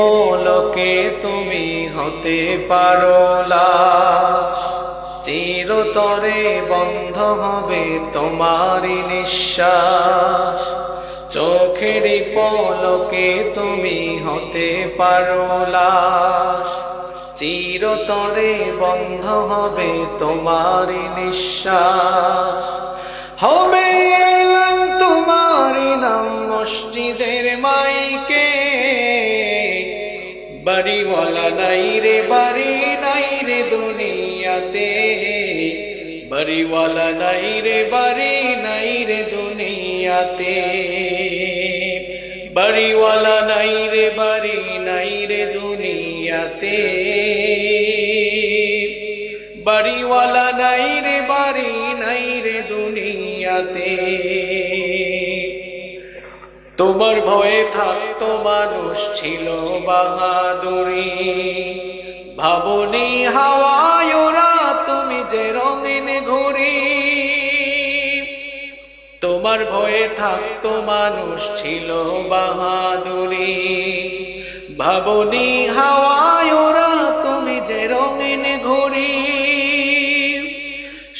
পলকে তুমি হতে পারো চিরতরে বন্ধ হবে তোমারই নিঃশ্বাস। চোখের পলকে তুমি হতে পারো চিরতরে বন্ধ হবে তোমারই নিঃশ্বাস। হবে তোমারই নাম মসজিদের বাড়িওয়ালা নাই রে, বাড়ি নাই রে দুনিয়াতে। বাড়িওয়ালা নাই রে, বাড়ি নাই রে দুনিয়াতে। বাড়িওয়ালা নাই রে, বাড়ি নাই রে দুনিয়াতে। বাড়িওয়ালা নাই রে, বাড়ি নাই রে দুনিয়াতে। তোমার ভয়ে থাকতো মানুষ ছিল বাহাদুরি। ভাবনি হাওয়ায় ওরা তুমি যে রঙিন ঘুরি তোমার ভয়ে থাকতো মানুষ ছিল বাহাদুরি। ভাবনি হাওয়ায় ওরা তুমি যে রঙিন ঘুরি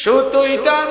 সুতুই টান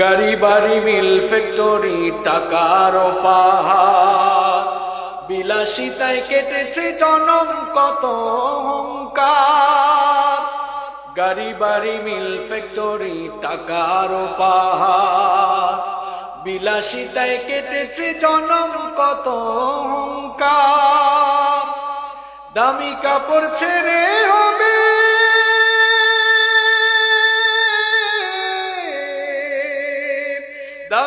গাড়ি বাড়ি মিল ফ্যাক্টরি টাকার পাহাড় বিলাসিতায় কেটেছে জনম, কত অহংকার। গাড়ি বাড়ি মিল ফ্যাক্টরি টাকার পাহাড় বিলাসিতায় কেটেছে জনম, কত অহংকার। দামি কাপড় ছেড়ে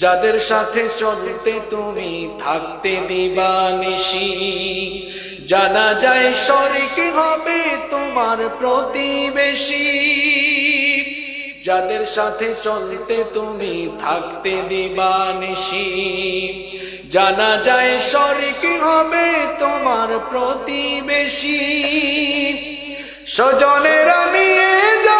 যাদের সাথে চলতে তুমি থাকতে দিবা নিশি। জানা যায় শরিক হবে তোমার প্রতিবেশী। যাদের সাথে চলতে তুমি থাকতে দিবা নিশি। জানা যায় শরিক হবে তোমার প্রতিবেশী। স্বজনেরা নিয়ে যাবে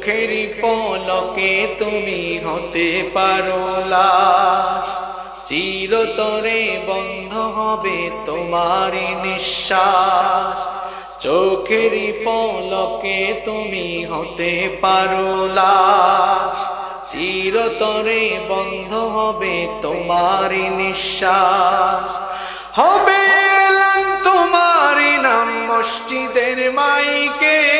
চোখের পলকে তুমি হতে পারো লাশ। চিরতরে বন্ধ হবে তোমারই নিঃশ্বাস। চোখের পলকে তুমি হতে পারো লাশ। চিরতরে বন্ধ হবে তোমারই নিঃশ্বাস। হবে তোমারই নাম মসজিদের মাইকে।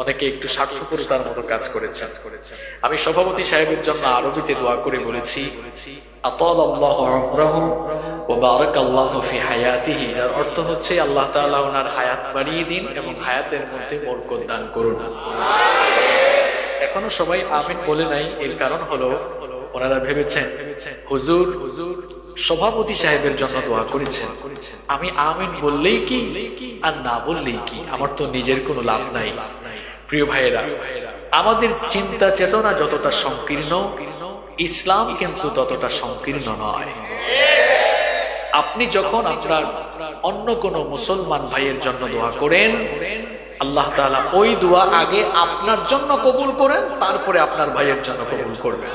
অনেকে একটু স্বার্থপরতার মতো কাজ করেছেন। আমি সভাপতি সাহেবের জন্য আরবিতে দোয়া করে বলেছি সভাপতি সাহেবের জন্য দোয়া করেছেন। আমি আমিন বললেই কি আর না বললেই কি? আমার তো নিজের কোনো লাভ নাই। প্রিয় ভাইয়েরা, আমাদের চিন্তা চেতনা যতটা সংকীর্ণ, ইসলাম কিন্তু ততটা সংকীর্ণ নয়। আপনি যখন আপনার অন্য কোন মুসলমান ভাইয়ের জন্য দোয়া করেন, আল্লাহ তাআলা ওই দোয়া আগে আপনার জন্য কবুল করেন, তারপরে আপনার ভাইয়ের জন্য কবুল করবেন।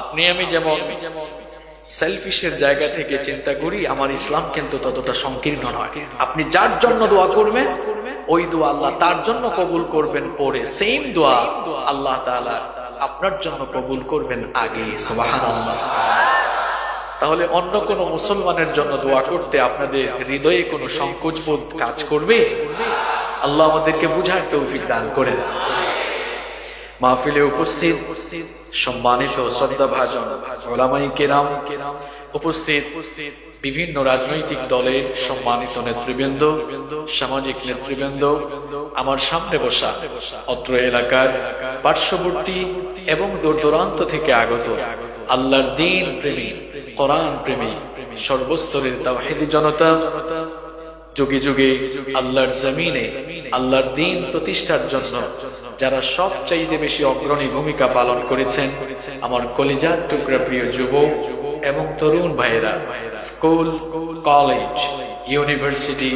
আপনি আমি যেমন সেলফিশের জায়গা থেকে চিন্তা করি, আমার ইসলাম কিন্তু ততটা সংকীর্ণ নয়। আপনি যার জন্য দোয়া করবেন ওই দোয়া আল্লাহ তার জন্য কবুল করবেন পরে সেম দোয়া আল্লাহ তালা আপনার জন্য কবুল করবেন আগে তাহলে অন্য কোন মুসলমানের জন্য দোয়া করতে আপনাদের হৃদয়ে কোনো সংকোচবোধ কাজ করবে? আল্লাহ আমাদেরকে বুঝার তৌফিক দান করে মাহফিলে উপস্থিত সম্মানিত শ্রদ্ধাভাজন ওলামাই কেরাম, উপস্থিত বিভিন্ন রাজনৈতিক দলের সম্মানিত নেতৃবৃন্দ, সামাজিক নেতৃবৃন্দ, আমার সামনে বসা অত্র এলাকার পার্শ্ববর্তী এবং দূর দূরান্ত থেকে আগত আল্লাহর দিন প্রেমী কোরআন প্রেমী সর্বস্তরের তাওহিদি জনতা যুগে যুগে আল্লাহর জমিনে, আল্লাহর দিন প্রতিষ্ঠার জন্য যারা সবচাইতে বেশি অগ্রণী ভূমিকা পালন করেছেন, আমার কলিজার টুকরা প্রিয় যুবক এবং তরুণ ভাইয়েরা, স্কুল, কলেজ, ইউনিভার্সিটি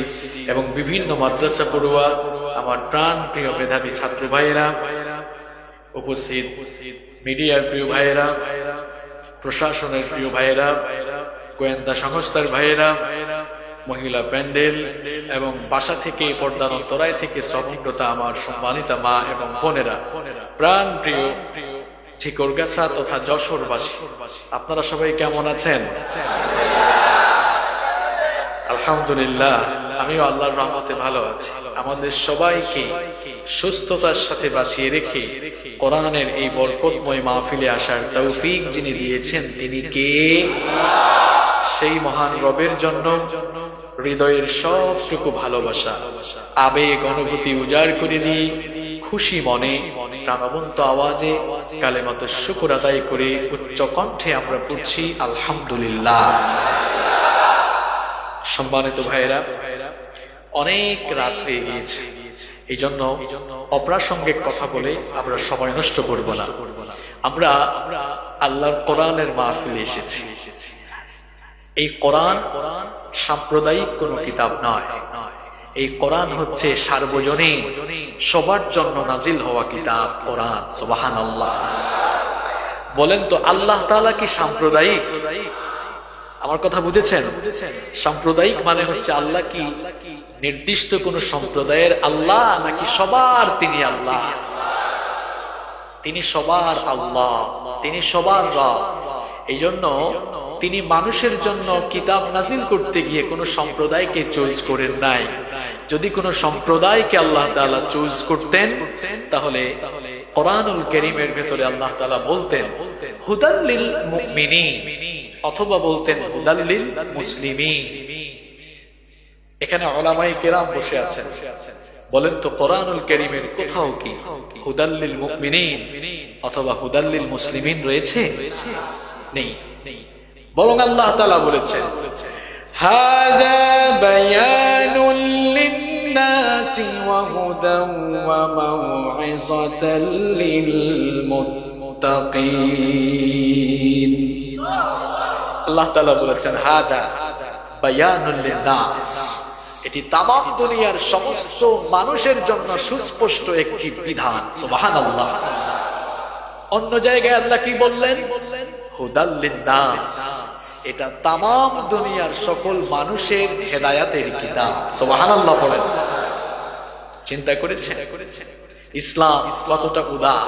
এবং বিভিন্ন মাদ্রাসা পড়ুয়া, আমার প্রাণ প্রিয় মেধাবী ছাত্র ভাইয়েরা, উপস্থিত মিডিয়ার প্রিয় ভাইয়েরা, প্রশাসনের প্রিয় ভাইয়েরা, গোয়েন্দা সংস্থার ভাইয়েরা মহিলা প্যান্ডেল এবং বাসা থেকে পর্দার অন্তরায় থেকে শ্রবণতা আমার সম্মানিতা মা এবং বোনেরা। প্রাণ প্রিয় ঝিকরগাছা তথা যশোরবাসী, আপনারা সবাই কেমন আছেন? আলহামদুলিল্লাহ, আমিও আল্লাহর রহমতে ভালো আছি। আমাদের সবাইকে সুস্থতার সাথে বাঁচিয়ে রেখে কোরআনের এই বরকতময় মাহফিলে আসার তৌফিক যিনি দিয়েছেন তিনি কে? সেই মহান রবের জন্য হৃদয়ের সবটুকু ভালোবাসা, আবেগ, অনুভূতি উজাড় করে দিয়ে খুশি মনে, প্রাণবন্ত আওয়াজে কালে মতো শুকুর আদায় করে উচ্চ কণ্ঠে আমরা পড়ছি, আলহামদুলিল্লাহ। সম্মানিত ভাইয়েরা, অনেক রাত হয়ে গিয়েছে এই জন্য অপ্রাসঙ্গিক কথা বলে আমরা সময় নষ্ট করব না। আমরা আল্লাহর কোরআনের মাহফিলে এসেছি। এই কোরআন কোরআন সাম্প্রদায়িক কোনো কিতাব নয়। এই কোরআন হচ্ছে সার্বজনীন, সবার জন্য নাজিল হওয়া কিতাব, কোরআন সোবাহান বলেন তো, আল্লাহ তাআলা কি সাম্প্রদায়িক? আমার কথা বুঝেছেন? সাম্প্রদায়িক মানে হচ্ছে আল্লাহ কি নির্দিষ্ট কোন সম্প্রদায়ের আল্লাহ, নাকি সবার তিনি আল্লাহ? তিনি সবার আল্লাহ, তিনি সবার রব। এই জন্য তিনি মানুষের জন্য কিতাব নাজিল করতে গিয়ে কোন সম্প্রদায়কে চুজ করেন নাই। যদি কোন সম্প্রদায়কে আল্লাহ তাআলা চুজ করতেন, তাহলে কোরআনুল করিমের ভেতরে আল্লাহ তাআলা বলতেন, হুদাল্লিল মুমিনিন অথবা বলতেন, হুদাল্লিল মুসলিমিন এখানে ওলামাই কেরাম বসে আছেন। বলেন তো, কোরআনুল করিমের কোথাও কি হুদাল্লিল মুমিনিন অথবা হুদাল্লিল মুসলিমিন রয়েছে? নেই। বরং আল্লাহ তাআলা বলেছেন هذا بيان للناس وهدى وموعظة للمتقين আল্লাহ তাআলা বলেছেন হাদা বায়ানুল লিন্নাস এটি তাম দুনিয়ার সমস্ত মানুষের জন্য সুস্পষ্ট একটি বিধান সুবহানাল্লাহ অন্য জায়গায় আল্লাহ কি বললেন হুদাল লিন্নাস এটা তাম দুনিয়ার সকল মানুষের হেদায়াতের কিতাব। সুবহানাল্লাহ বলেন চিন্তা করেছেন? ইসলাম কতটা উদার?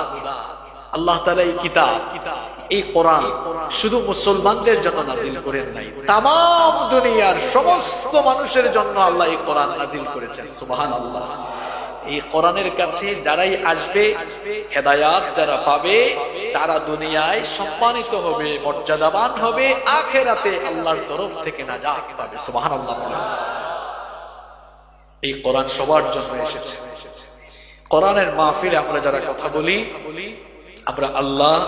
আল্লাহ তাআলা এই কিতাব, এই কোরআন শুধু মুসলমানদের জন্য নাজিল করেন নাই তাম দুনিয়ার সমস্ত মানুষের জন্য আল্লাহ এই কোরআন নাজিল করেছেন। সুবাহান আল্লাহ এই কোরআনের কাছে যারাই আসবে, হেদায়াত যারা পাবে, তারা দুনিয়ায় সম্মানিত হবে, মর্যাদাবান হবে, আখেরাতে আল্লাহর তরফ থেকে না যা পাবে। সুবাহান আল্লাহ এই কোরআন সবার জন্য এসেছে। কোরআনের মাহফিলে আমরা যারা কথা বলি, আমরা আল্লাহ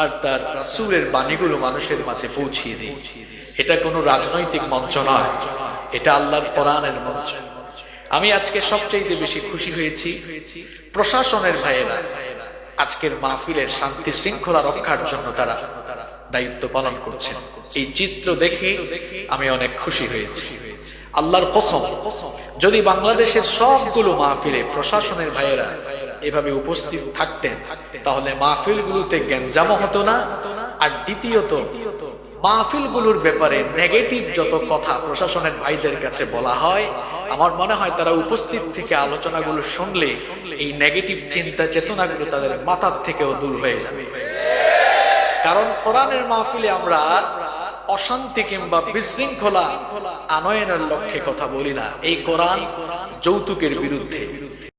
আর তার রাসূলের বাণীগুলো মানুষের মাঝে পৌঁছিয়ে দিই। এটা কোনো রাজনৈতিক মঞ্চ নয়, এটা আল্লাহর কোরআনের মঞ্চ। আমি আজকে সবচেয়ে বেশি খুশি হয়েছি প্রশাসনের ভাইয়েরা, আজকের মাহফিলের শান্তি শৃঙ্খলা রক্ষার জন্য তারা দায়িত্ব পালন করছেন। এই চিত্র দেখে আমি অনেক খুশি হয়েছি। আল্লাহর কসম, যদি বাংলাদেশের সবগুলো মাহফিলে প্রশাসনের ভাইয়েরা এভাবে উপস্থিত থাকতেন, তাহলে মাহফিলগুলোতে গ্যাঞ্জাম হতো না, আর দ্বিতীয়ত মাহফিলগুলোর ব্যাপারে নেগেটিভ যত কথা প্রশাসনের ভাইদের কাছে বলা হয়, আমার মনে হয় তারা উপস্থিত থেকে আলোচনাগুলো শুনলে এই নেগেটিভ চিন্তা, চেতনাগুলো তাদের মাথার থেকেও দূর হয়ে যাবে। কারণ কোরআনের মাহফিলে আমরা অশান্তি কিংবা বিশৃঙ্খলা আনয়নের লক্ষ্যে কথা বলি না। এই কোরআন যৌতুকের বিরুদ্ধে।